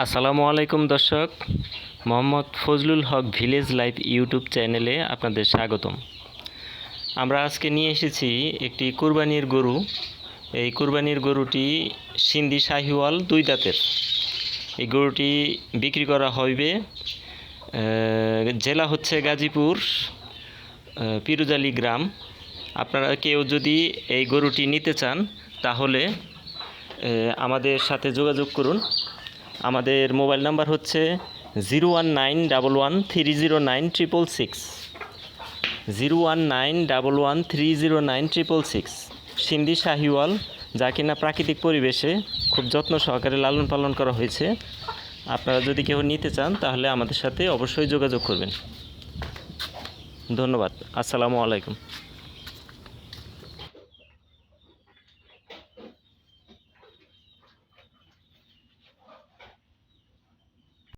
আসসালামু আলাইকুম দর্শক। Mohammad Fazlul Haque village life YouTube চ্যানেলে আপনাদের স্বাগতম। আমরা আজকে নিয়ে এসেছি একটি কুরবানির গরু। এই কুরবানির গরুটি সিন্ধি শাহিওয়াল দুই দাঁতের। এই গরুটি বিক্রি করা হইবে জেলা হচ্ছে গাজীপুর পিরুজালি গ্রাম। আপনারা কেউ যদি এই গরুটি নিতে চান, তাহলে আমাদের সাথে যোগাযোগ করুন। আমাদের মোবাইল নাম্বার হচ্ছে zero one nine double one three zero nine triple six. Zero one nine double one three zero nine triple six. Sindhi Sahiwal, যা কিনা প্রাকৃতিক পরিবেশে খুব যত্ন সহকারে লালন পালন করা হয়েছে। আপনারা যদি কেউ নিতে চান, তাহলে আমাদের সাথে অবশ্যই যোগাযোগ করবেন। ধন্যবাদ। আসসালামু আলাইকুম।